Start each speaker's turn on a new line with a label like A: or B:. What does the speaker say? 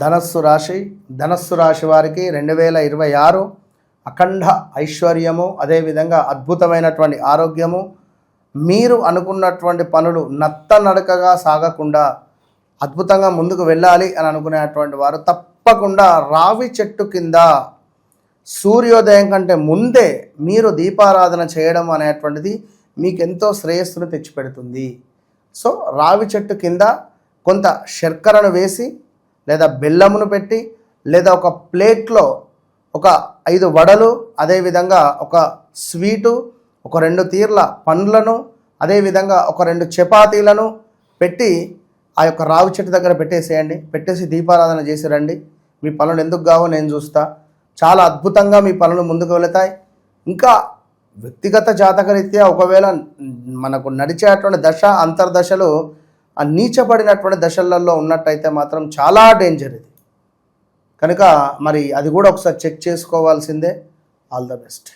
A: ధనస్సు రాశి ధనస్సు రాశి వారికి రెండు వేల ఇరవై ఆరు అఖండ ఐశ్వర్యము అదేవిధంగా అద్భుతమైనటువంటి ఆరోగ్యము మీరు అనుకున్నటువంటి పనులు నత్త నడకగా సాగకుండా అద్భుతంగా ముందుకు వెళ్ళాలి అని అనుకునేటువంటి వారు తప్పకుండా రావి చెట్టు కింద సూర్యోదయం కంటే ముందే మీరు దీపారాధన చేయడం అనేటువంటిది మీకు ఎంతో శ్రేయస్సును తెచ్చిపెడుతుంది. సో రావి చెట్టు కింద కొంత శర్కరను వేసి లేదా బెల్లమును పెట్టి లేదా ఒక ప్లేట్లో ఒక ఐదు వడలు అదేవిధంగా ఒక స్వీటు ఒక రెండు తీర్ల పండ్లను అదేవిధంగా ఒక రెండు చపాతీలను పెట్టి ఆ యొక్క రావి చెట్టు దగ్గర పెట్టేసేయండి. పెట్టేసి దీపారాధన చేసి రండి. మీ పనులు ఎందుకు కావో నేను చూస్తా. చాలా అద్భుతంగా మీ పనులు ముందుకు వెళతాయి. ఇంకా వ్యక్తిగత జాతకరీత్యా ఒకవేళ మనకు నడిచేటువంటి దశ అంతర్దశలు ఆ నీచపడినటువంటి దశలలో ఉన్నట్టయితే మాత్రం చాలా డేంజర్ ఇది. కనుక మరి అది కూడా ఒకసారి చెక్ చేసుకోవాల్సిందే. All the best